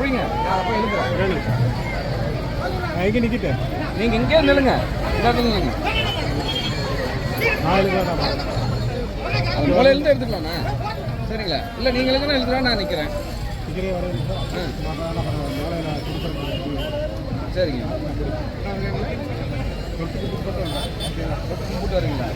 புரியுங்க நான் அப்போ எழுதுறேன் எங்கே நிற்கிட்டு நீங்கள் இங்கே நில்லுங்க. நில்லுங்க. நாலு மூலையில இருந்து எடுத்துக்கலாண்ணா சரிங்களா? இல்லை நீங்கள் எழுதுனா எழுதுறா நான் நிற்கிறேன் சரிங்க. கூப்பிட்டு வரீங்களா?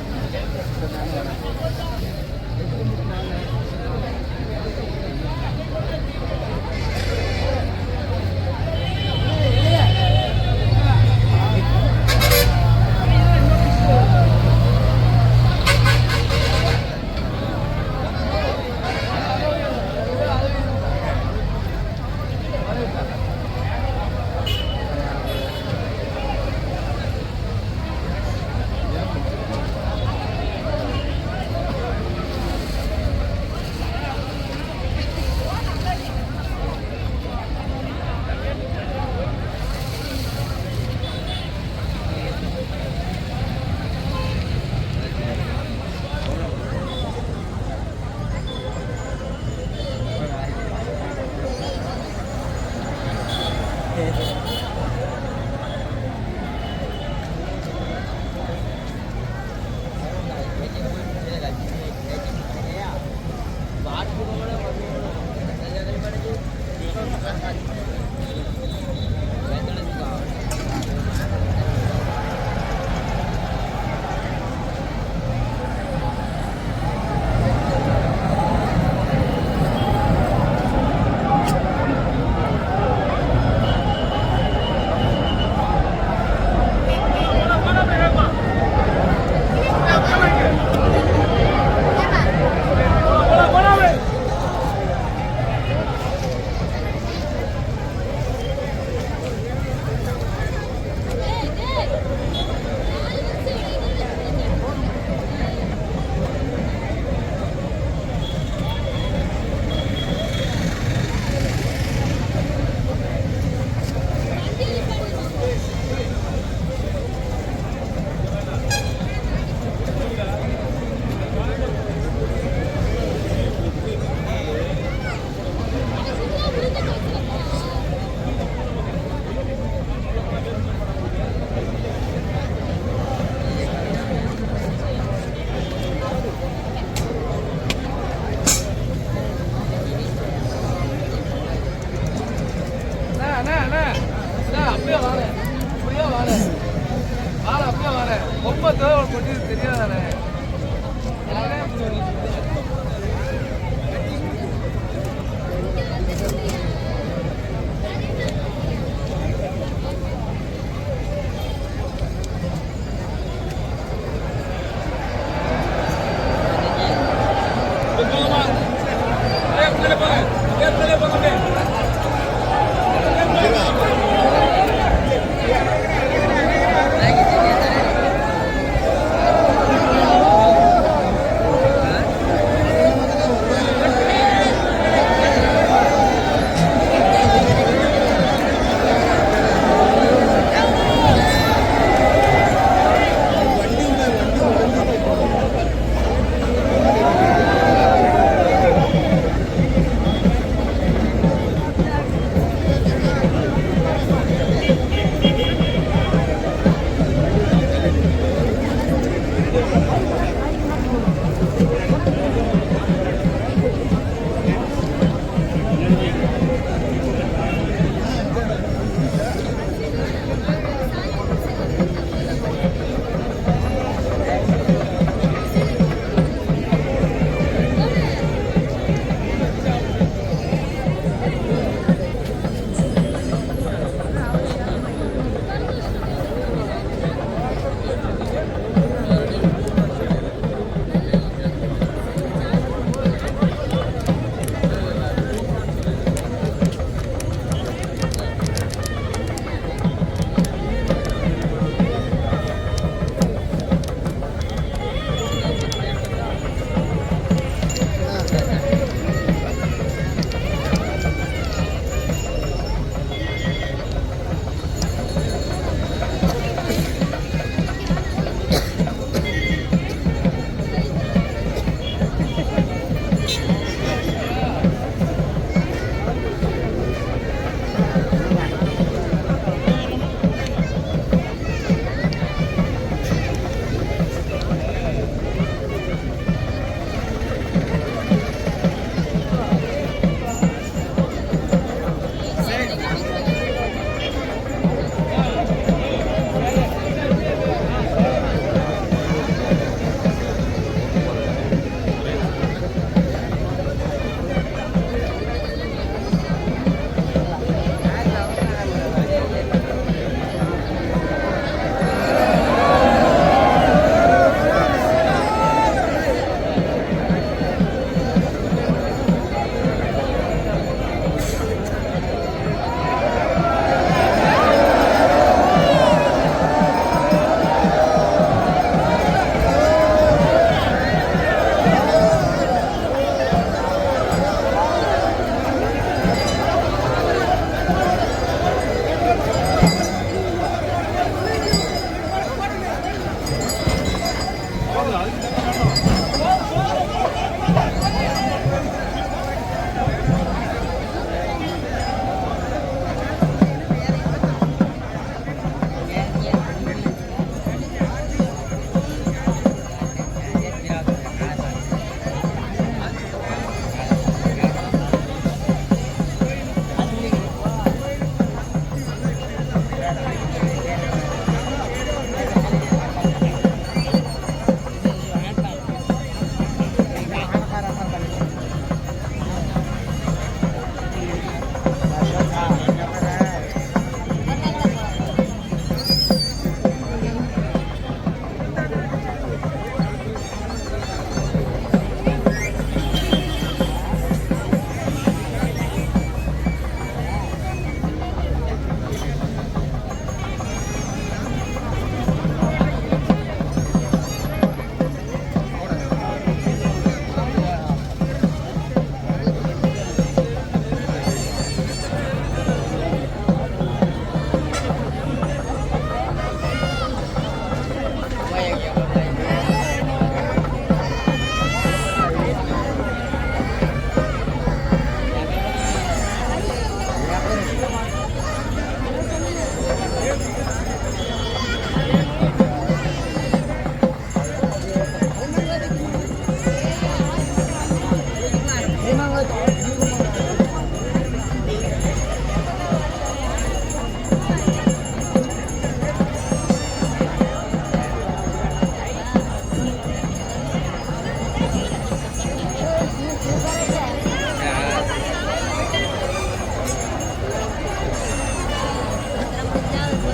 does.